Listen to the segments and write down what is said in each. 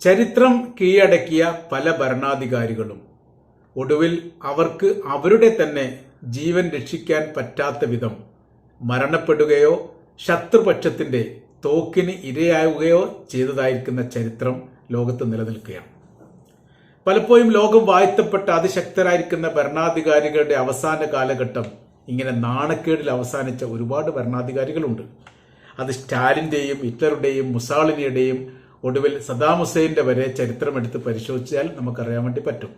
ചരിത്രം കീഴടക്കിയ പല ഭരണാധികാരികളും. ഒടുവിൽ അവർക്ക് അവരുടെ തന്നെ ജീവൻ രക്ഷിക്കാൻ പറ്റാത്ത വിധം മരണപ്പെടുകയോ ശത്രുപക്ഷത്തിന്റെ തോക്കിന് ഇരയാവുകയോ ചെയ്തതായിരിക്കുന്ന ചരിത്രം ലോകത്ത് നിലനിൽക്കുകയാണ്. പലപ്പോഴും ലോകം വാഴ്ത്തപ്പെട്ട അതിശക്തരായിരിക്കുന്ന ഭരണാധികാരികളുടെ അവസാന കാലഘട്ടം ഇങ്ങനെ നാണക്കേടിൽ അവസാനിച്ച ഒരുപാട് ഭരണാധികാരികളുണ്ട്. അത് സ്റ്റാലിന്റെയും ഹിറ്റ്ലറുടെയും മുസാളിനിയുടെയും ഒടുവിൽ സദാം ഹുസൈന്റെ വരെ ചരിത്രമെടുത്ത് പരിശോധിച്ചാൽ നമുക്കറിയാൻ വേണ്ടി പറ്റും.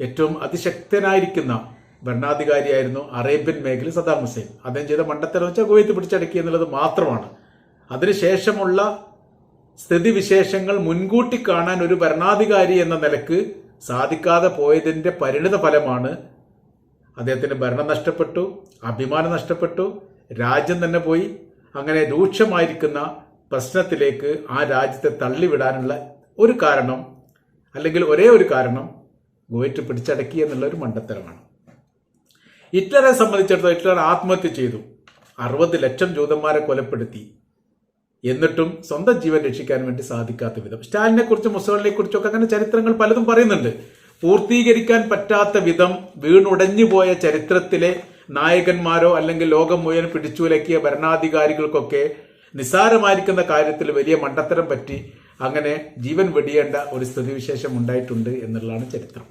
ഏറ്റവും അതിശക്തനായിരിക്കുന്ന ഭരണാധികാരിയായിരുന്നു അറേബ്യൻ മേഖല സദാം ഹുസൈൻ. അദ്ദേഹം ചെയ്ത മണ്ടത്തരം വെച്ചാൽ കുവൈത്ത് പിടിച്ചടക്കി എന്നുള്ളത് മാത്രമാണ്. അതിനുശേഷമുള്ള സ്ഥിതിവിശേഷങ്ങൾ മുൻകൂട്ടി കാണാൻ ഒരു ഭരണാധികാരി എന്ന നിലയ്ക്ക് സാധിക്കാതെ പോയതിന്റെ പരിണിത ഫലമാണ് അദ്ദേഹത്തിന് ഭരണം നഷ്ടപ്പെട്ടു അഭിമാനം നഷ്ടപ്പെട്ടു രാജ്യം തന്നെ പോയി അങ്ങനെ രൂക്ഷമായിരിക്കുന്ന പ്രശ്നത്തിലേക്ക് ആ രാജ്യത്തെ തള്ളിവിടാനുള്ള ഒരു കാരണം അല്ലെങ്കിൽ ഒരേ ഒരു കാരണം ഗോയറ്റ് പിടിച്ചടക്കി എന്നുള്ള ഒരു മണ്ടത്തരമാണ്. ഹിറ്റ്ലറെ സംബന്ധിച്ചിടത്തോളം ഹിറ്റ്ലർ ആത്മഹത്യ ചെയ്തു. അറുപത് ലക്ഷം ജൂതന്മാരെ കൊലപ്പെടുത്തി. എന്നിട്ടും സ്വന്തം ജീവൻ രക്ഷിക്കാൻ വേണ്ടി സാധിക്കാത്ത വിധം. സ്റ്റാലിനെ കുറിച്ചും മുസോളിനെ കുറിച്ചൊക്കെ അങ്ങനെ ചരിത്രങ്ങൾ പലതും പറയുന്നുണ്ട്. പൂർത്തീകരിക്കാൻ പറ്റാത്ത വിധം വീണുടഞ്ഞു പോയ ചരിത്രത്തിലെ നായകന്മാരോ അല്ലെങ്കിൽ ലോകം മുഴുവൻ പിടിച്ചുലക്കിയ ഭരണാധികാരികൾക്കൊക്കെ നിസ്സാരമായിരിക്കുന്ന കാര്യത്തിൽ വലിയ മണ്ടത്തരം പറ്റി അങ്ങനെ ജീവൻ വെടിയേണ്ട ഒരു സ്ഥിതിവിശേഷം ഉണ്ടായിട്ടുണ്ട് എന്നുള്ളതാണ് ചരിത്രം.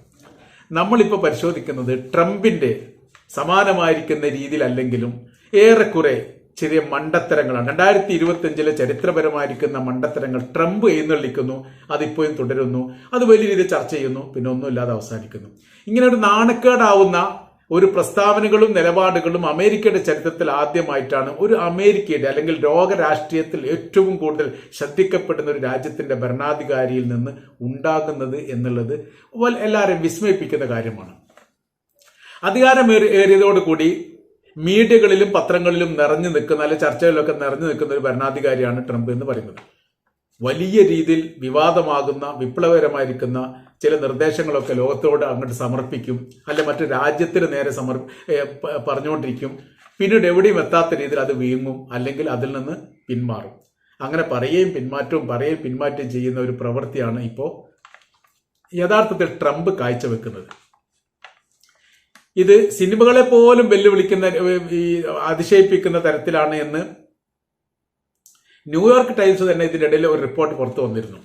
നമ്മളിപ്പോൾ പരിശോധിക്കുന്നത് ട്രംപിന്റെ സമാനമായിരിക്കുന്ന രീതിയിലല്ലെങ്കിലും ഏറെക്കുറെ ചെറിയ മണ്ടത്തരങ്ങളാണ്. രണ്ടായിരത്തി ഇരുപത്തിയഞ്ചിലെ ചരിത്രപരമായിരിക്കുന്ന മണ്ടത്തരങ്ങൾ ട്രംപ് എഴുന്നള്ളിക്കുന്നു അതിപ്പോഴും തുടരുന്നു അത് വലിയ രീതിയിൽ ചർച്ച ചെയ്യുന്നു പിന്നെ ഒന്നുമില്ലാതെ അവസാനിക്കുന്നു. ഇങ്ങനെ ഒരു നാണക്കേടാവുന്ന ഒരു പ്രസ്താവനകളും നിലപാടുകളും അമേരിക്കയുടെ ചരിത്രത്തിൽ ആദ്യമായിട്ടാണ് ഒരു അമേരിക്കയുടെ അല്ലെങ്കിൽ ലോകരാഷ്ട്രീയത്തിൽ ഏറ്റവും കൂടുതൽ ശ്രദ്ധിക്കപ്പെടുന്ന ഒരു രാജ്യത്തിന്റെ ഭരണാധികാരിയിൽ നിന്ന് ഉണ്ടാകുന്നത് എന്നുള്ളത് എല്ലാവരെയും വിസ്മയിപ്പിക്കുന്ന കാര്യമാണ്. അധികാരമേറി ഏറിയതോടുകൂടി മീഡിയകളിലും പത്രങ്ങളിലും നിറഞ്ഞു നിൽക്കുന്ന അല്ലെ ചർച്ചകളിലൊക്കെ നിറഞ്ഞു നിൽക്കുന്ന ഒരു ഭരണാധികാരിയാണ് ട്രംപ് എന്ന് പറയുന്നത്. വലിയ രീതിയിൽ വിവാദമാകുന്ന വിപ്ലവകരമായിരിക്കുന്ന ചില നിർദ്ദേശങ്ങളൊക്കെ ലോകത്തോട് അങ്ങോട്ട് സമർപ്പിക്കും. അല്ലെ മറ്റു രാജ്യത്തിന് നേരെ സമർ പറഞ്ഞുകൊണ്ടിരിക്കും. പിന്നീട് എവിടെയും എത്താത്ത രീതിയിൽ അത് വീങ്ങും. അല്ലെങ്കിൽ അതിൽ നിന്ന് പിന്മാറും. അങ്ങനെ പറയുകയും പിന്മാറ്റവും പറയുകയും പിന്മാറ്റവും ചെയ്യുന്ന ഒരു പ്രവൃത്തിയാണ് ഇപ്പോൾ യഥാർത്ഥത്തിൽ ട്രംപ് കാഴ്ചവെക്കുന്നത്. ഇത് സിനിമകളെ പോലും വെല്ലുവിളിക്കുന്ന ഈ അതിശയിപ്പിക്കുന്ന തരത്തിലാണ് എന്ന് ന്യൂയോർക്ക് ടൈംസ് തന്നെ ഇതിനിടയിൽ ഒരു റിപ്പോർട്ട് പുറത്തു വന്നിരുന്നു.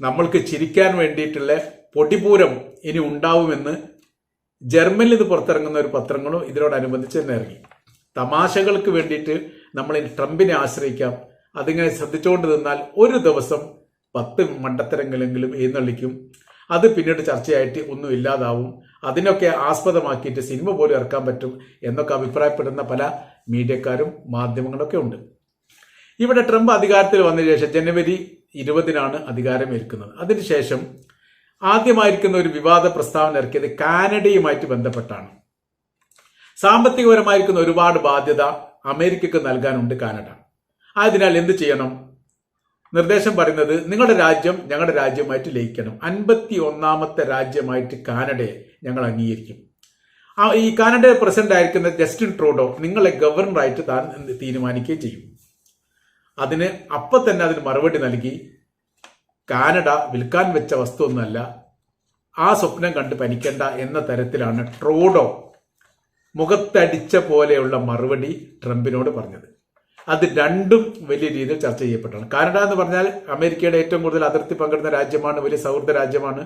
നമ്മൾക്ക് ചിരിക്കാൻ വേണ്ടിയിട്ടുള്ള പൊടിപൂരം ഇനി ഉണ്ടാവുമെന്ന് ജർമ്മനിൽ ഇത് പുറത്തിറങ്ങുന്ന ഒരു പത്രങ്ങളും ഇതിനോടനുബന്ധിച്ച് തന്നെ ഇറങ്ങി. തമാശകൾക്ക് വേണ്ടിയിട്ട് നമ്മൾ ട്രംപിനെ ആശ്രയിക്കാം. അതിങ്ങനെ ശ്രദ്ധിച്ചുകൊണ്ട് നിന്നാൽ ഒരു ദിവസം പത്ത് മണ്ടത്തരങ്ങളെങ്കിലും എഴുന്നള്ളിക്കും. അത് പിന്നീട് ചർച്ചയായിട്ട് ഒന്നും ഇല്ലാതാവും. അതിനൊക്കെ ആസ്പദമാക്കിയിട്ട് സിനിമ പോലും ഇറക്കാൻ പറ്റും എന്നൊക്കെ അഭിപ്രായപ്പെടുന്ന പല മീഡിയക്കാരും മാധ്യമങ്ങളൊക്കെ ഉണ്ട്. ഇവിടെ ട്രംപ് അധികാരത്തിൽ വന്ന ശേഷം ജനുവരി ഇരുപതിനാണ് അധികാരമേൽക്കുന്നത്. അതിനുശേഷം ആദ്യമായിരിക്കുന്ന ഒരു വിവാദ പ്രസ്താവന ഇറക്കിയത് കാനഡയുമായിട്ട് ബന്ധപ്പെട്ടാണ്. സാമ്പത്തികപരമായിരിക്കുന്ന ഒരുപാട് ബാധ്യത അമേരിക്കക്ക് നൽകാനുണ്ട് കാനഡ. ആയതിനാൽ എന്ത് ചെയ്യണം? നിർദ്ദേശം പറയുന്നത് നിങ്ങളുടെ രാജ്യം ഞങ്ങളുടെ രാജ്യമായിട്ട് ലയിക്കണം. അൻപത്തി ഒന്നാമത്തെ രാജ്യമായിട്ട് കാനഡയെ ഞങ്ങൾ അംഗീകരിക്കും. ഈ കാനഡ പ്രസിഡന്റ് ആയിരിക്കുന്ന ജസ്റ്റിൻ ട്രൂഡോ നിങ്ങളെ ഗവർണറായിട്ട് താൻ തീരുമാനിക്കുകയും ചെയ്യും. അതിന് അപ്പം തന്നെ അതിന് മറുപടി നൽകി കാനഡ വിൽക്കാൻ വെച്ച വസ്തു ഒന്നല്ല ആ സ്വപ്നം കണ്ട് പനിക്കണ്ട എന്ന തരത്തിലാണ് ട്രോഡോ മുഖത്തടിച്ച പോലെയുള്ള മറുപടി ട്രംപിനോട് പറഞ്ഞത്. അത് രണ്ടും വലിയ രീതിയിൽ ചർച്ച ചെയ്യപ്പെട്ടാണ്. കാനഡ എന്ന് പറഞ്ഞാൽ അമേരിക്കയുടെ ഏറ്റവും കൂടുതൽ അതിർത്തി പങ്കിടുന്ന രാജ്യമാണ് വലിയ സൗഹൃദ രാജ്യമാണ്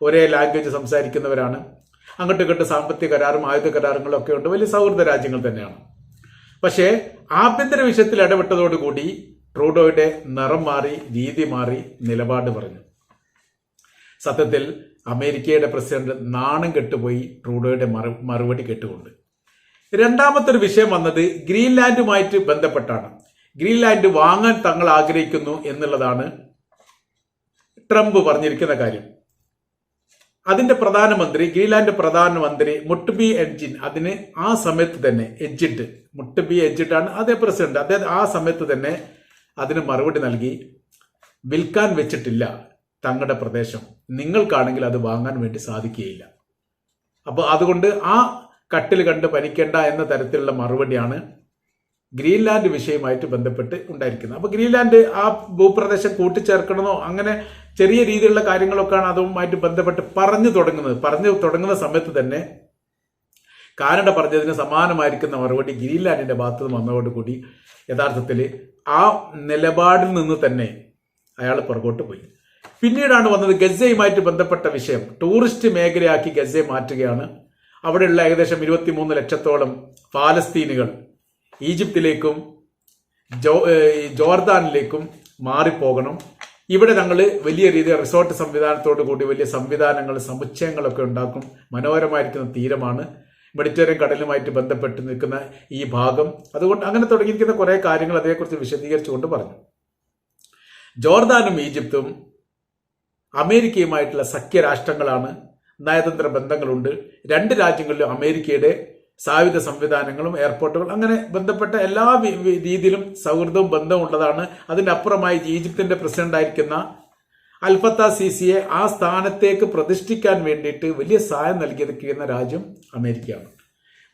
ഒരേ ലാംഗ്വേജ് സംസാരിക്കുന്നവരാണ് അങ്ങോട്ടും ഇങ്ങോട്ടും സാമ്പത്തിക കരാറും ആയുധ കരാറുകളും ഒക്കെ ഉണ്ട് വലിയ സൗഹൃദ രാജ്യങ്ങൾ തന്നെയാണ്. പക്ഷേ ആഭ്യന്തര വിഷയത്തിൽ ഇടപെട്ടതോടുകൂടി ട്രൂഡോയുടെ നിറം മാറി രീതി മാറി നിലപാട് പറഞ്ഞു. സത്യത്തിൽ അമേരിക്കയുടെ പ്രസിഡന്റ് നാണം കെട്ടുപോയി ട്രൂഡോയുടെ മറുപടി കേട്ടുകൊണ്ട്. രണ്ടാമത്തെ ഒരു വിഷയം വന്നത് ഗ്രീൻലാൻഡുമായിട്ട് ബന്ധപ്പെട്ടാണ്. ഗ്രീൻലാൻഡ് വാങ്ങാൻ തങ്ങൾ ആഗ്രഹിക്കുന്നു എന്നുള്ളതാണ് ട്രംപ് പറഞ്ഞിരിക്കുന്ന കാര്യം. അതിന്റെ പ്രധാനമന്ത്രി ഗ്രീൻലാൻഡ് പ്രധാനമന്ത്രി മുട്ടുബി എഡ്ജിൻ അതിന് ആ സമയത്ത് തന്നെ എഡ്ജിട്ട് മുട്ടുബി എഡ്ജിട്ടാണ് അതേ പ്രസിഡന്റ്. അദ്ദേഹം ആ സമയത്ത് തന്നെ അതിന് മറുപടി നൽകി വിൽക്കാൻ വെച്ചിട്ടില്ല തങ്ങളുടെ പ്രദേശം. നിങ്ങൾക്കാണെങ്കിൽ അത് വാങ്ങാൻ വേണ്ടി സാധിക്കുകയില്ല. അപ്പോൾ അതുകൊണ്ട് ആ കട്ടിൽ കണ്ട് പനിക്കേണ്ട എന്ന തരത്തിലുള്ള മറുപടിയാണ് ഗ്രീൻലാൻഡ് വിഷയമായിട്ട് ബന്ധപ്പെട്ട് ഉണ്ടായിരിക്കുന്നത്. അപ്പോൾ ഗ്രീൻലാൻഡ് ആ ഭൂപ്രദേശം കൂട്ടിച്ചേർക്കണമെന്നോ അങ്ങനെ ചെറിയ രീതിയിലുള്ള കാര്യങ്ങളൊക്കെയാണ് അതുമായിട്ട് ബന്ധപ്പെട്ട് പറഞ്ഞു തുടങ്ങുന്നത്. പറഞ്ഞു തുടങ്ങുന്ന സമയത്ത് തന്നെ കാനഡ പറഞ്ഞതിന് സമാനമായിരിക്കുന്ന മറുപടി ഗ്രീൻലാൻഡിന്റെ ഭാഗത്ത് നിന്ന് വന്നതോടുകൂടി യഥാർത്ഥത്തിൽ ആ നിലപാടിൽ നിന്ന് തന്നെ അയാൾ പുറകോട്ട് പോയി. പിന്നീടാണ് വന്നത് ഗസയുമായിട്ട് ബന്ധപ്പെട്ട വിഷയം. ടൂറിസ്റ്റ് മേഖലയാക്കി ഗസയെ മാറ്റുകയാണ്. അവിടെയുള്ള ഏകദേശം ഇരുപത്തിമൂന്ന് ലക്ഷത്തോളം പാലസ്തീനുകൾ ഈജിപ്തിലേക്കും ജോ ജോർദാനിലേക്കും മാറിപ്പോകണം. ഇവിടെ ഞങ്ങൾ വലിയ രീതിയിൽ റിസോർട്ട് സംവിധാനത്തോടു കൂടി വലിയ സംവിധാനങ്ങൾ സമുച്ചയങ്ങളൊക്കെ ഉണ്ടാക്കും. മനോഹരമായിരിക്കുന്ന തീരമാണ്. മെഡിറ്ററേനിയൻ കടലുമായിട്ട് ബന്ധപ്പെട്ട് നിൽക്കുന്ന ഈ ഭാഗം. അതുകൊണ്ട് അങ്ങനെ തുടങ്ങിയിരിക്കുന്ന കുറേ കാര്യങ്ങൾ അതേക്കുറിച്ച് വിശദീകരിച്ചുകൊണ്ട് പറഞ്ഞു. ജോർദാനും ഈജിപ്തും അമേരിക്കയുമായിട്ടുള്ള സഖ്യരാഷ്ട്രങ്ങളാണ് നയതന്ത്ര ബന്ധങ്ങളുണ്ട്. രണ്ട് രാജ്യങ്ങളിലും അമേരിക്കയുടെ സായുധ സംവിധാനങ്ങളും എയർപോർട്ടുകൾ അങ്ങനെ ബന്ധപ്പെട്ട എല്ലാ രീതിയിലും സൗഹൃദവും ബന്ധവും ഉള്ളതാണ്. അതിന്റെ അപ്പുറമായി ഈജിപ്തിന്റെ പ്രസിഡന്റ് ആയിരിക്കുന്ന അൽഫത്ത സിസിയെ ആ സ്ഥാനത്തേക്ക് പ്രതിഷ്ഠിക്കാൻ വേണ്ടിയിട്ട് വലിയ സഹായം നൽകിയിരിക്കുന്ന രാജ്യം അമേരിക്കയാണ്.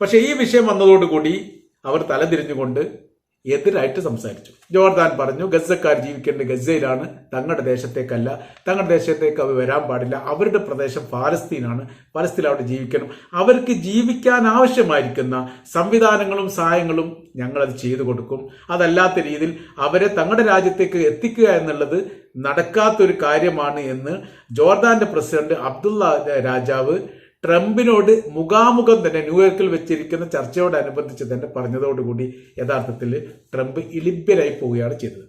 പക്ഷേ ഈ വിഷയം വന്നതോടുകൂടി അവർ തലതിരിഞ്ഞുകൊണ്ട് എതിരായിട്ട് സംസാരിച്ചു. ജോർദാൻ പറഞ്ഞു ഗസക്കാർ ജീവിക്കേണ്ട ഗസയിലാണ് തങ്ങളുടെ ദേശത്തേക്കല്ല. തങ്ങളുടെ ദേശത്തേക്ക് അവർ വരാൻ പാടില്ല. അവരുടെ പ്രദേശം പാലസ്തീനാണ് പാലസ്തീൻ അവിടെ ജീവിക്കണം. അവർക്ക് ജീവിക്കാൻ ആവശ്യമായിരിക്കുന്ന സംവിധാനങ്ങളും സഹായങ്ങളും ഞങ്ങളത് ചെയ്തു കൊടുക്കും. അതല്ലാത്ത രീതിയിൽ അവരെ തങ്ങളുടെ രാജ്യത്തേക്ക് എത്തിക്കുക എന്നുള്ളത് നടക്കാത്തൊരു കാര്യമാണ് എന്ന് ജോർദാന്റെ പ്രസിഡന്റ് അബ്ദുള്ള രാജാവ് ട്രംപിനോട് മുഖാമുഖം തന്നെ ന്യൂയോർക്കിൽ വെച്ചിരിക്കുന്ന ചർച്ചയോടനുബന്ധിച്ച് തന്നെ പറഞ്ഞതോടുകൂടി യഥാർത്ഥത്തിൽ ട്രംപ് ഇളിഭ്യരായി പോവുകയാണ് ചെയ്തത്.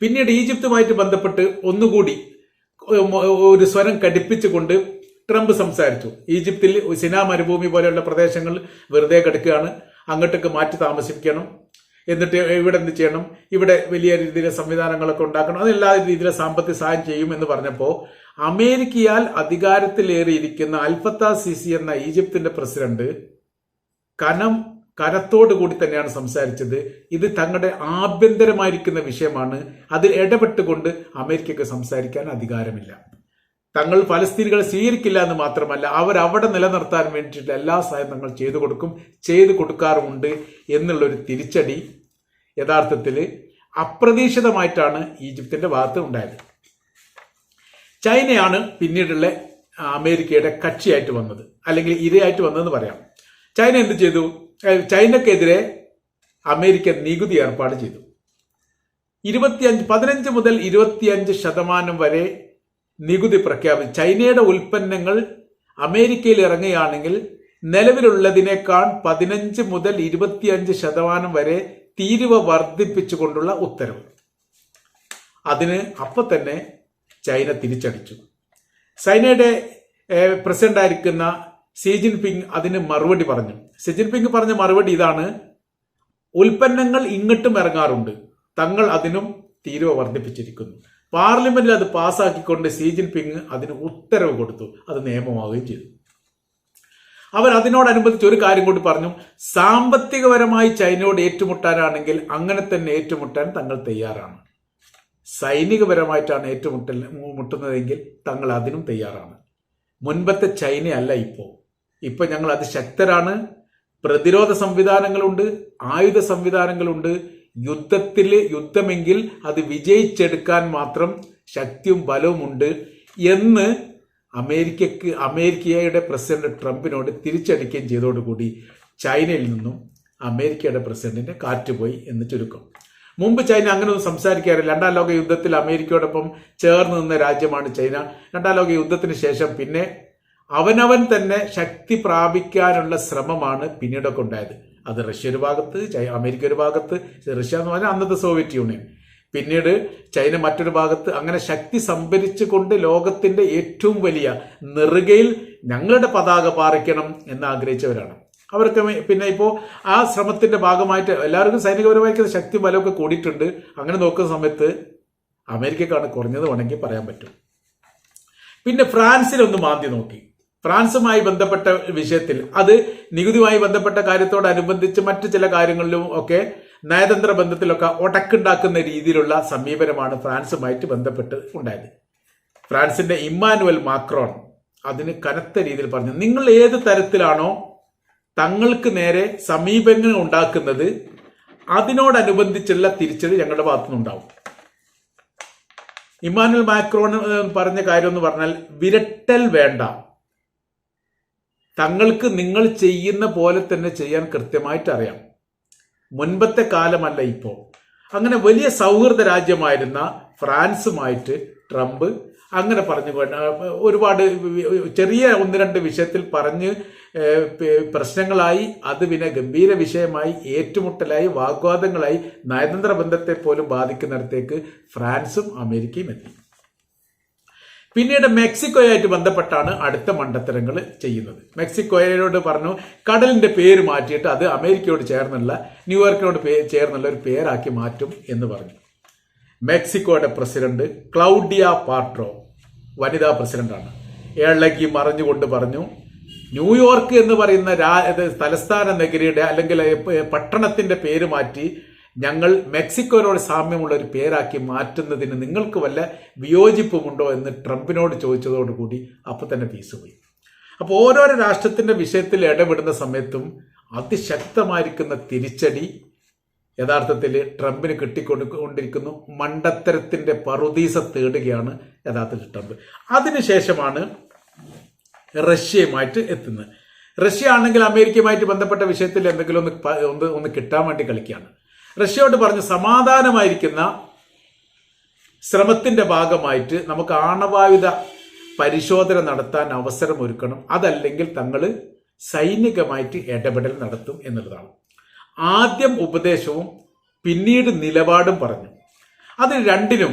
പിന്നീട് ഈജിപ്തുമായിട്ട് ബന്ധപ്പെട്ട് ഒന്നുകൂടി ഒരു സ്വരം കടുപ്പിച്ചുകൊണ്ട് ട്രംപ് സംസാരിച്ചു. ഈജിപ്തിൽ സിനാ മരുഭൂമി പോലെയുള്ള പ്രദേശങ്ങൾ വെറുതെ കിടക്കുകയാണ്. അങ്ങോട്ടേക്ക് മാറ്റി താമസിക്കണം എന്നിട്ട് ഇവിടെ എന്ത് ചെയ്യണം? ഇവിടെ വലിയ രീതിയിലെ സംവിധാനങ്ങളൊക്കെ ഉണ്ടാക്കണം. അതെല്ലാ രീതിയിലെ സാമ്പത്തിക സഹായം ചെയ്യും എന്ന് പറഞ്ഞപ്പോൾ അമേരിക്കയാൽ അധികാരത്തിലേറിയിരിക്കുന്ന അൽഫത്ത സിസി എന്ന ഈജിപ്തിന്റെ പ്രസിഡന്റ് കനം കനത്തോടു കൂടി തന്നെയാണ് സംസാരിച്ചത്. ഇത് തങ്ങളുടെ ആഭ്യന്തരമായിരിക്കുന്ന വിഷയമാണ്. അതിൽ ഇടപെട്ടുകൊണ്ട് അമേരിക്കയ്ക്ക് സംസാരിക്കാൻ അധികാരമില്ല. തങ്ങൾ ഫലസ്തീനുകളെ സ്വീകരിക്കില്ല എന്ന് മാത്രമല്ല അവർ അവിടെ നിലനിർത്താൻ വേണ്ടിയിട്ടുള്ള എല്ലാ സഹായം തങ്ങൾ ചെയ്തു കൊടുക്കും ചെയ്തു കൊടുക്കാറുമുണ്ട് എന്നുള്ളൊരു തിരിച്ചടി യഥാർത്ഥത്തിൽ അപ്രതീക്ഷിതമായിട്ടാണ് ഈജിപ്തിന്റെ ഭാഗത്ത് ഉണ്ടായത്. ചൈനയാണ് പിന്നീടുള്ള അമേരിക്കയുടെ കക്ഷിയായിട്ട് വന്നത്. അല്ലെങ്കിൽ ഇരയായിട്ട് വന്നതെന്ന് പറയാം. ചൈന എന്ത് ചെയ്തു? ചൈനക്കെതിരെ അമേരിക്ക നികുതി ഏർപ്പാട് ചെയ്തു. ഇരുപത്തിയഞ്ച് പതിനഞ്ച് മുതൽ ഇരുപത്തിയഞ്ച് ശതമാനം വരെ നികുതി പ്രഖ്യാപിച്ചു. ചൈനയുടെ ഉൽപ്പന്നങ്ങൾ അമേരിക്കയിൽ ഇറങ്ങുകയാണെങ്കിൽ നിലവിലുള്ളതിനേക്കാൾ പതിനഞ്ച് മുതൽ ഇരുപത്തിയഞ്ച് ശതമാനം വരെ തീരുവ വർദ്ധിപ്പിച്ചുകൊണ്ടുള്ള ഉത്തരവ്. അതിന് അപ്പൊ തന്നെ ചൈന തിരിച്ചടിച്ചു. ചൈനയുടെ ഏഹ്, പ്രസിഡന്റ് ആയിരിക്കുന്ന സി ജിൻപിങ് അതിന് മറുപടി പറഞ്ഞു. സി ജിൻപിങ് പറഞ്ഞ മറുപടി ഇതാണ് ഉൽപ്പന്നങ്ങൾ ഇങ്ങോട്ടും ഇറങ്ങാറുണ്ട്. തങ്ങൾ അതിനും തീരുവ വർദ്ധിപ്പിച്ചിരിക്കുന്നു. പാർലമെന്റിൽ അത് പാസ്സാക്കിക്കൊണ്ട് സി ജിൻപിങ് അതിന് ഉത്തരവ് കൊടുത്തു. അത് നിയമമാവുകയും ചെയ്തു. അവർ അതിനോടനുബന്ധിച്ച് ഒരു കാര്യം കൂടി പറഞ്ഞു. സാമ്പത്തികപരമായി ചൈനയോട് ഏറ്റുമുട്ടാനാണെങ്കിൽ അങ്ങനെ തന്നെ ഏറ്റുമുട്ടാൻ തങ്ങൾ തയ്യാറാണ്. സൈനികപരമായിട്ടാണ് ഏറ്റുമുട്ടൽ മുട്ടുന്നതെങ്കിൽ തങ്ങൾ അതിനും തയ്യാറാണ്. മുൻപത്തെ ചൈനയല്ല ഇപ്പോൾ ഇപ്പൊ ഞങ്ങൾ അതിശക്തരാണ് പ്രതിരോധ സംവിധാനങ്ങളുണ്ട് ആയുധ സംവിധാനങ്ങളുണ്ട്. യുദ്ധത്തിൽ യുദ്ധമെങ്കിൽ അത് വിജയിച്ചെടുക്കാൻ മാത്രം ശക്തിയും ബലവുമുണ്ട് എന്ന് അമേരിക്കക്ക് അമേരിക്കയുടെ പ്രസിഡന്റ് ട്രംപിനോട് തിരിച്ചടിക്കുകയും ചെയ്തോടുകൂടി ചൈനയിൽ നിന്നും അമേരിക്കയുടെ പ്രസിഡന്റിന്റെ കാറ്റുപോയി എന്ന് ചുരുക്കം. മുമ്പ് ചൈന അങ്ങനെ ഒന്നും സംസാരിക്കാറില്ല. രണ്ടാം ലോക യുദ്ധത്തിൽ അമേരിക്കയോടൊപ്പം ചേർന്ന് നിന്ന രാജ്യമാണ് ചൈന. രണ്ടാം ലോക യുദ്ധത്തിന് ശേഷം പിന്നെ അവനവൻ തന്നെ ശക്തി പ്രാപിക്കാനുള്ള ശ്രമമാണ് പിന്നീടൊക്കെ ഉണ്ടായത്. അത് റഷ്യ ഒരു ഭാഗത്ത് അമേരിക്ക ഒരു ഭാഗത്ത് റഷ്യ എന്ന് പറഞ്ഞാൽ അന്നത്തെ സോവിയറ്റ് യൂണിയൻ. പിന്നീട് ചൈന മറ്റൊരു ഭാഗത്ത് അങ്ങനെ ശക്തി സംഭരിച്ചു കൊണ്ട് ലോകത്തിന്റെ ഏറ്റവും വലിയ നെറുകയിൽ ഞങ്ങളുടെ പതാക പാറിക്കണം എന്ന് ആഗ്രഹിച്ചവരാണ്. അവർക്ക് പിന്നെ ഇപ്പോൾ ആ ശ്രമത്തിന്റെ ഭാഗമായിട്ട് എല്ലാവർക്കും സൈനികപരമായിട്ട് ശക്തി ബലമൊക്കെ കൂടിയിട്ടുണ്ട്. അങ്ങനെ നോക്കുന്ന സമയത്ത് അമേരിക്കക്കാണ് കുറഞ്ഞത് വേണമെങ്കിൽ പറയാൻ പറ്റും. പിന്നെ ഫ്രാൻസിലൊന്ന് മാന്തി നോക്കി. ഫ്രാൻസുമായി ബന്ധപ്പെട്ട വിഷയത്തിൽ അത് നികുതിയുമായി ബന്ധപ്പെട്ട കാര്യത്തോടനുബന്ധിച്ച് മറ്റു ചില കാര്യങ്ങളിലും ഒക്കെ നയതന്ത്ര ബന്ധത്തിലൊക്കെ ഒടക്കുണ്ടാക്കുന്ന രീതിയിലുള്ള സമീപനമാണ് ഫ്രാൻസുമായിട്ട് ബന്ധപ്പെട്ട് ഉണ്ടായത്. ഫ്രാൻസിന്റെ ഇമ്മാനുവൽ മാക്രോൺ അതിന് കനത്ത രീതിയിൽ പറഞ്ഞു. നിങ്ങൾ ഏത് തരത്തിലാണോ തങ്ങൾക്ക് നേരെ സമീപങ്ങൾ ഉണ്ടാക്കുന്നത് അതിനോടനുബന്ധിച്ചുള്ള തിരിച്ചടി ഞങ്ങളുടെ ഭാഗത്തു നിന്നുണ്ടാവും ഇമാനുൽ മാക്രോൺ പറഞ്ഞ കാര്യം എന്ന് പറഞ്ഞാൽ വിരട്ടൽ വേണ്ട. തങ്ങൾക്ക് നിങ്ങൾ ചെയ്യുന്ന പോലെ തന്നെ ചെയ്യാൻ കൃത്യമായിട്ട് അറിയാം. മുൻപത്തെ കാലമല്ല ഇപ്പോൾ. അങ്ങനെ വലിയ സൗഹൃദ രാജ്യമായിരുന്ന ഫ്രാൻസുമായിട്ട് ട്രംപ് അങ്ങനെ പറഞ്ഞു ഒരുപാട് ചെറിയ ഒന്ന് രണ്ട് വിഷയത്തിൽ പറഞ്ഞ് പ്രശ്നങ്ങളായി അത് പിന്നെ ഗംഭീര വിഷയമായി ഏറ്റുമുട്ടലായി വാഗ്വാദങ്ങളായി നയതന്ത്ര ബന്ധത്തെ പോലും ബാധിക്കുന്നിടത്തേക്ക് ഫ്രാൻസും അമേരിക്കയും എത്തി. പിന്നീട് മെക്സിക്കോയായിട്ട് ബന്ധപ്പെട്ടാണ് അടുത്ത മണ്ടത്തരങ്ങൾ ചെയ്യുന്നത്. മെക്സിക്കോയോട് പറഞ്ഞു കടലിന്റെ പേര് മാറ്റിയിട്ട് അത് അമേരിക്കയോട് ചേർന്നുള്ള ന്യൂയോർക്കിനോട് ചേർന്നുള്ള ഒരു പേരാക്കി മാറ്റും എന്ന് പറഞ്ഞു. മെക്സിക്കോയുടെ പ്രസിഡന്റ് ക്ലൗഡിയ പാട്രോ. വനിതാ പ്രസിഡന്റാണ്. ഇളകി മറിഞ്ഞുകൊണ്ട് പറഞ്ഞു ന്യൂയോർക്ക് എന്ന് പറയുന്ന രാ തലസ്ഥാന നഗരിയുടെ അല്ലെങ്കിൽ പട്ടണത്തിന്റെ പേര് മാറ്റി ഞങ്ങൾ മെക്സിക്കോനോട് സാമ്യമുള്ള ഒരു പേരാക്കി മാറ്റുന്നതിന് നിങ്ങൾക്ക് വല്ല വിയോജിപ്പുമുണ്ടോ? എന്ന് ട്രംപിനോട് ചോദിച്ചതോടുകൂടി അപ്പോൾ തന്നെ ഫീസ് പോയി. അപ്പോൾ ഓരോരോ രാഷ്ട്രത്തിന്റെ വിഷയത്തിൽ ഇടപെടുന്ന സമയത്തും അതിശക്തമായിരിക്കുന്ന തിരിച്ചടി യഥാർത്ഥത്തിൽ ട്രംപിന് കിട്ടിക്കൊണ്ടിരിക്കുന്നു. മണ്ടത്തരത്തിന്റെ പറുദീസ തേടുകയാണ് യഥാർത്ഥത്തിൽ ട്രംപ്. അതിനുശേഷമാണ് റഷ്യയുമായിട്ട് എത്തുന്നത്. റഷ്യ ആണെങ്കിൽ അമേരിക്കയുമായിട്ട് ബന്ധപ്പെട്ട വിഷയത്തിൽ എന്തെങ്കിലും ഒന്ന് ഒന്ന് ഒന്ന് കിട്ടാൻ വേണ്ടി കളിക്കുകയാണ്. റഷ്യയോട് പറഞ്ഞ് സമാധാനമായിരിക്കുന്ന ശ്രമത്തിന്റെ ഭാഗമായിട്ട് നമുക്ക് ആണവായുധ പരിശോധന നടത്താൻ അവസരം ഒരുക്കണം. അതല്ലെങ്കിൽ തങ്ങൾ സൈനികമായിട്ട് ഇടപെടൽ നടത്തും എന്നുള്ളതാണ്. ആദ്യം ഉപദേശവും പിന്നീട് നിലപാടും പറഞ്ഞു. അത് രണ്ടിനും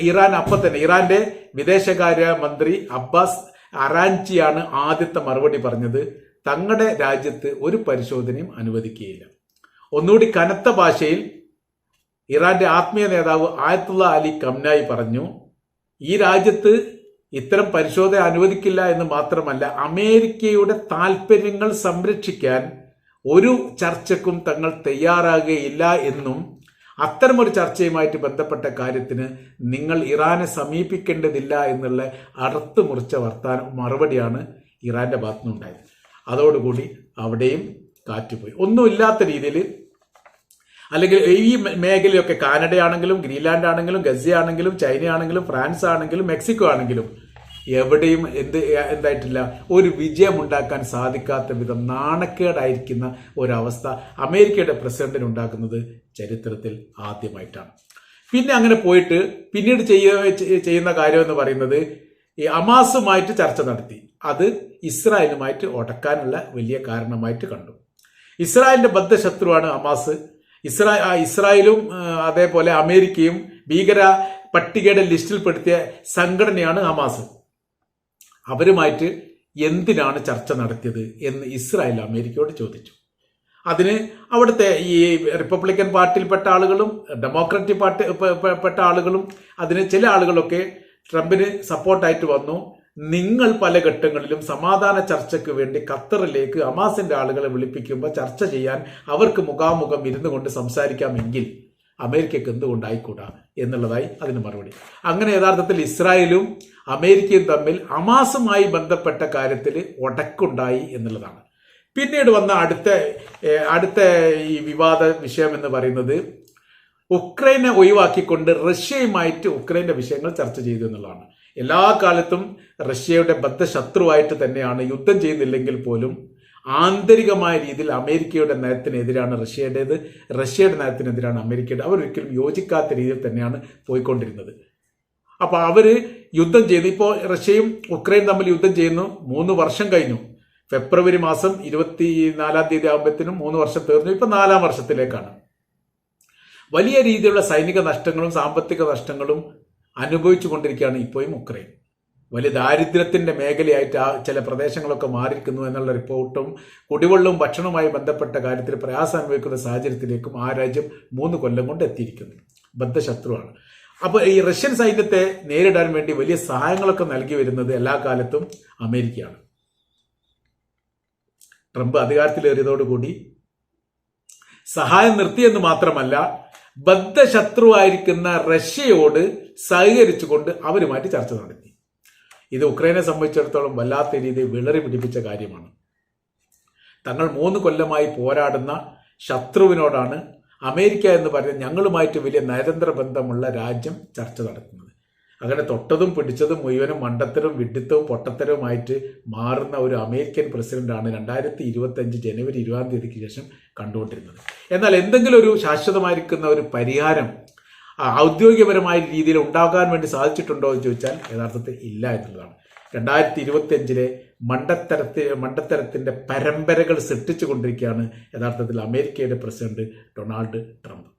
ഇറാൻ അപ്പം തന്നെ ഇറാന്റെ വിദേശകാര്യ മന്ത്രി അബ്ബാസ് അറാൻചിയാണ് ആദ്യത്തെ മറുപടി പറഞ്ഞത്. തങ്ങളുടെ രാജ്യത്ത് ഒരു പരിശോധനയും അനുവദിക്കുകയില്ല. ഒന്നുകൂടി കനത്ത ഭാഷയിൽ ഇറാന്റെ ആത്മീയ നേതാവ് ആയത്തുള്ള അലി കംനായി പറഞ്ഞു ഈ രാജ്യത്ത് ഇത്തരം പരിശോധന അനുവദിക്കില്ല എന്ന് മാത്രമല്ല അമേരിക്കയുടെ താൽപ്പര്യങ്ങൾ സംരക്ഷിക്കാൻ ഒരു ചർച്ചക്കും തങ്ങൾ തയ്യാറാകുകയില്ല എന്നും അത്തരമൊരു ചർച്ചയുമായിട്ട് ബന്ധപ്പെട്ട കാര്യത്തിന് നിങ്ങൾ ഇറാനെ സമീപിക്കേണ്ടതില്ല എന്നുള്ള അറുത്ത് മുറിച്ച വർത്താനം മറുപടിയാണ് ഇറാന്റെ ഭാഗത്തുനിന്നുണ്ടായത്. അതോടുകൂടി അവിടെയും കാറ്റുപോയി. ഒന്നുമില്ലാത്ത രീതിയിൽ അല്ലെങ്കിൽ ഈ മേഖലയൊക്കെ ഗ്രീൻലാൻഡ് ആണെങ്കിലും ഗസ ആണെങ്കിലും ചൈന ആണെങ്കിലും ഫ്രാൻസ് ആണെങ്കിലും മെക്സിക്കോ ആണെങ്കിലും എവിടെയും എന്ത് എന്തായിട്ടില്ല. ഒരു വിജയമുണ്ടാക്കാൻ സാധിക്കാത്ത വിധം നാണക്കേടായിരിക്കുന്ന ഒരവസ്ഥ അമേരിക്കയുടെ പ്രസിഡന്റിന് ഉണ്ടാക്കുന്നത് ചരിത്രത്തിൽ ആദ്യമായിട്ടാണ്. പിന്നെ അങ്ങനെ പോയിട്ട് പിന്നീട് ചെയ്യ- ചെയ്യ- ചെയ്യുന്ന കാര്യം എന്ന് പറയുന്നത് ഈ അമാസുമായിട്ട് ചർച്ച നടത്തി. അത് ഇസ്രായേലുമായിട്ട് ഉടക്കാനുള്ള വലിയ കാരണമായിട്ട് കണ്ടു. ഇസ്രായേലിന്റെ ബദ്ധശത്രുവാണ് അമാസ് ഇസ്രാ ഇസ്രായേലും അതേപോലെ അമേരിക്കയും ഭീകര പട്ടികയുടെ ലിസ്റ്റിൽപ്പെടുത്തിയ സംഘടനയാണ് ഹമാസ്. അവരുമായിട്ട് എന്തിനാണ് ചർച്ച നടത്തിയത് എന്ന് ഇസ്രായേൽ അമേരിക്കയോട് ചോദിച്ചു. അതിന് അവിടുത്തെ ഈ റിപ്പബ്ലിക്കൻ പാർട്ടിയിൽപ്പെട്ട ആളുകളും ഡെമോക്രാറ്റിക് പാർട്ടി പെട്ട ആളുകളും അതിന് ചില ആളുകളൊക്കെ ട്രംപിന് സപ്പോർട്ടായിട്ട് വന്നു. നിങ്ങൾ പല ഘട്ടങ്ങളിലും സമാധാന ചർച്ചയ്ക്ക് വേണ്ടി ഖത്തറിലേക്ക് അമാസിന്റെ ആളുകളെ വിളിപ്പിക്കുമ്പോൾ ചർച്ച ചെയ്യാൻ അവർക്ക് മുഖാമുഖം ഇരുന്നു കൊണ്ട് സംസാരിക്കാമെങ്കിൽ അമേരിക്കക്ക് എന്തുകൊണ്ടായിക്കൂടാ എന്നുള്ളതായി അതിന് മറുപടി. അങ്ങനെ യഥാർത്ഥത്തിൽ ഇസ്രായേലും അമേരിക്കയും തമ്മിൽ അമാസുമായി ബന്ധപ്പെട്ട കാര്യത്തിൽ ഒടക്കുണ്ടായി എന്നുള്ളതാണ്. പിന്നീട് വന്ന അടുത്ത അടുത്ത ഈ വിവാദ വിഷയം എന്ന് പറയുന്നത് ഉക്രൈനെ ഒഴിവാക്കിക്കൊണ്ട് റഷ്യയുമായിട്ട് ഉക്രൈന്റെ വിഷയങ്ങൾ ചർച്ച ചെയ്തു എന്നുള്ളതാണ്. എല്ലാ കാലത്തും റഷ്യയുടെ ബദ്ധശത്രുവായിട്ട് തന്നെയാണ് യുദ്ധം ചെയ്യുന്നില്ലെങ്കിൽ പോലും ആന്തരികമായ രീതിയിൽ അമേരിക്കയുടെ നയത്തിനെതിരാണ് റഷ്യയുടേത്. റഷ്യയുടെ നയത്തിനെതിരാണ് അമേരിക്കയുടെ. അവരൊരിക്കലും യോജിക്കാത്ത രീതിയിൽ തന്നെയാണ് പോയിക്കൊണ്ടിരുന്നത്. അപ്പോൾ അവർ യുദ്ധം ചെയ്തു ഇപ്പോൾ റഷ്യയും ഉക്രൈൻ തമ്മിൽ യുദ്ധം ചെയ്യുന്നു. മൂന്ന് വർഷം കഴിഞ്ഞു. ഫെബ്രുവരി മാസം ഇരുപത്തി നാലാം തീയതി ആകുമ്പോഴത്തേനും മൂന്ന് വർഷം തീർന്നു. ഇപ്പൊ നാലാം വർഷത്തിലേക്കാണ്. വലിയ രീതിയിലുള്ള സൈനിക നഷ്ടങ്ങളും സാമ്പത്തിക നഷ്ടങ്ങളും അനുഭവിച്ചു കൊണ്ടിരിക്കുകയാണ് ഇപ്പോഴും ഉക്രൈൻ. വലിയ ദാരിദ്ര്യത്തിന്റെ മേഖലയായിട്ട് ആ ചില പ്രദേശങ്ങളൊക്കെ മാറിയിരിക്കുന്നു എന്നുള്ള റിപ്പോർട്ടും കുടിവെള്ളവും ഭക്ഷണവുമായി ബന്ധപ്പെട്ട കാര്യത്തിൽ പ്രയാസം അനുഭവിക്കുന്ന സാഹചര്യത്തിലേക്കും ആ രാജ്യം മൂന്ന് കൊല്ലം കൊണ്ട് എത്തിയിരിക്കുന്നു. ബദ്ധശത്രുവാണ്. അപ്പോൾ ഈ റഷ്യൻ സൈന്യത്തെ നേരിടാൻ വേണ്ടി വലിയ സഹായങ്ങളൊക്കെ നൽകി വരുന്നത് എല്ലാ കാലത്തും അമേരിക്കയാണ്. ട്രംപ് അധികാരത്തിലേറിയതോടുകൂടി സഹായം നിർത്തിയെന്ന് മാത്രമല്ല ബദ്ധശത്രുവായിരിക്കുന്ന റഷ്യയോട് സഹകരിച്ചുകൊണ്ട് അവരുമായിട്ട് ചർച്ച നടത്തി. ഇത് ഉക്രൈനെ സംബന്ധിച്ചിടത്തോളം വല്ലാത്ത രീതിയിൽ വിളറി പിടിപ്പിച്ച കാര്യമാണ്. തങ്ങൾ മൂന്ന് കൊല്ലമായി പോരാടുന്ന ശത്രുവിനോടാണ് അമേരിക്ക എന്ന് പറഞ്ഞ ഞങ്ങളുമായിട്ട് വലിയ നയതന്ത്ര ബന്ധമുള്ള രാജ്യം ചർച്ച നടത്തുന്നത്. അങ്ങനെ തൊട്ടതും പിടിച്ചതും മുഴുവനും മണ്ടത്തരവും വിഡിത്തവും പൊട്ടത്തരവുമായിട്ട് മാറുന്ന ഒരു അമേരിക്കൻ പ്രസിഡന്റാണ് രണ്ടായിരത്തി ഇരുപത്തി അഞ്ച് ജനുവരി ഇരുപതാം തീയതിക്ക് ശേഷം കണ്ടുകൊണ്ടിരുന്നത്. എന്നാൽ എന്തെങ്കിലും ഒരു ശാശ്വതമായിരിക്കുന്ന ഒരു പരിഹാരം ഔദ്യോഗികപരമായ രീതിയിൽ ഉണ്ടാകാൻ വേണ്ടി സാധിച്ചിട്ടുണ്ടോ എന്ന് ചോദിച്ചാൽ യഥാർത്ഥത്തിൽ ഇല്ല എന്നുള്ളതാണ്. രണ്ടായിരത്തി ഇരുപത്തി അഞ്ചിലെ മണ്ടത്തരത്തി മണ്ടത്തരത്തിന്റെ പരമ്പരകൾ സൃഷ്ടിച്ചു കൊണ്ടിരിക്കുകയാണ് യഥാർത്ഥത്തിൽ അമേരിക്കയുടെ പ്രസിഡന്റ് ഡൊണാൾഡ് ട്രംപ്.